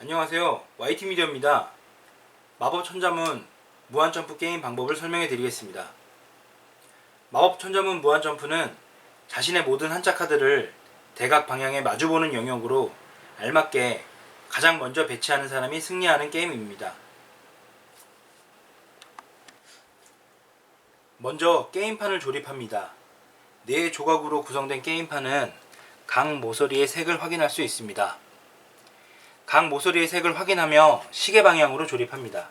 안녕하세요. YT미디어입니다. 마법 천자문 무한 점프 게임 방법을 설명해 드리겠습니다. 마법 천자문 무한 점프는 자신의 모든 한자 카드를 대각 방향에 마주보는 영역으로 알맞게 가장 먼저 배치하는 사람이 승리하는 게임입니다. 먼저 게임판을 조립합니다. 네 조각으로 구성된 게임판은 각 모서리의 색을 확인할 수 있습니다. 각 모서리의 색을 확인하며 시계 방향으로 조립합니다.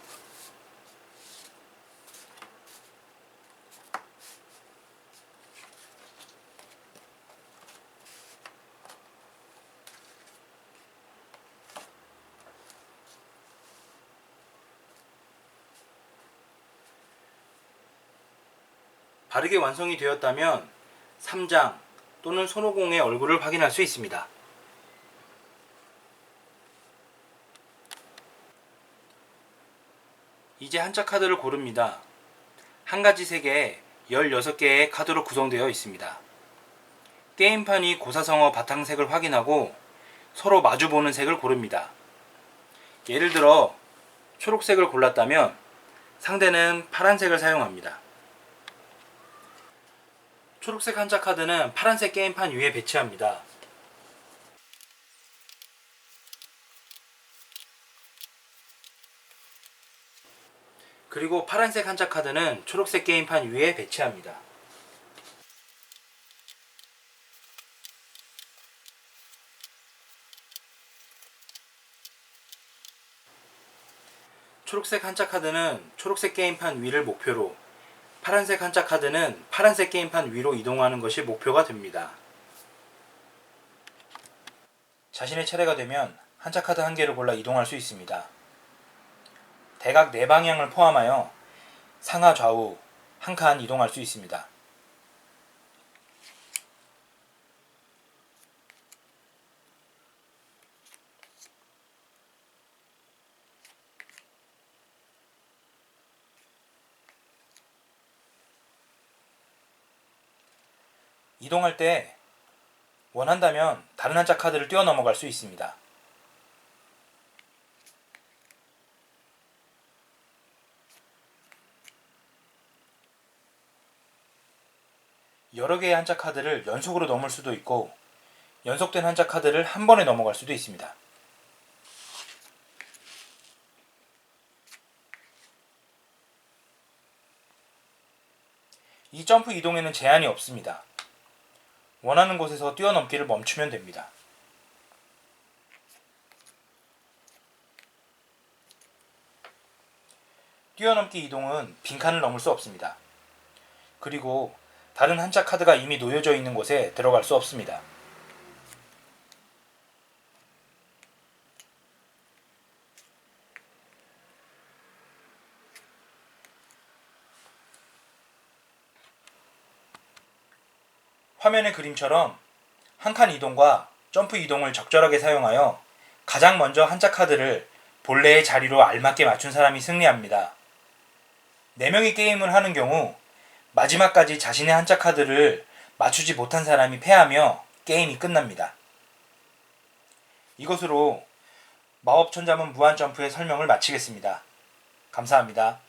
바르게 완성이 되었다면 3장 또는 손오공의 얼굴을 확인할 수 있습니다. 이제 한자 카드를 고릅니다. 한 가지 색에 16개의 카드로 구성되어 있습니다. 게임판이 고사성어 바탕색을 확인하고 서로 마주보는 색을 고릅니다. 예를 들어 초록색을 골랐다면 상대는 파란색을 사용합니다. 초록색 한자 카드는 파란색 게임판 위에 배치합니다. 그리고 파란색 한자 카드는 초록색 게임판 위에 배치합니다. 초록색 한자 카드는 초록색 게임판 위를 목표로 파란색 한자 카드는 파란색 게임판 위로 이동하는 것이 목표가 됩니다. 자신의 차례가 되면 한자 카드 한 개를 골라 이동할 수 있습니다. 대각 네 방향을 포함하여 상하 좌우 한 칸 이동할 수 있습니다. 이동할 때 원한다면 다른 한자 카드를 뛰어 넘어갈 수 있습니다. 여러 개의 한자 카드를 연속으로 넘을 수도 있고 연속된 한자 카드를 한 번에 넘어갈 수도 있습니다. 이 점프 이동에는 제한이 없습니다. 원하는 곳에서 뛰어넘기를 멈추면 됩니다. 뛰어넘기 이동은 빈칸을 넘을 수 없습니다. 그리고 다른 한자 카드가 이미 놓여져 있는 곳에 들어갈 수 없습니다. 화면의 그림처럼 한 칸 이동과 점프 이동을 적절하게 사용하여 가장 먼저 한자 카드를 본래의 자리로 알맞게 맞춘 사람이 승리합니다. 4명이 게임을 하는 경우 마지막까지 자신의 한자 카드를 맞추지 못한 사람이 패하며 게임이 끝납니다. 이것으로 마법 천자문 무한 점프의 설명을 마치겠습니다. 감사합니다.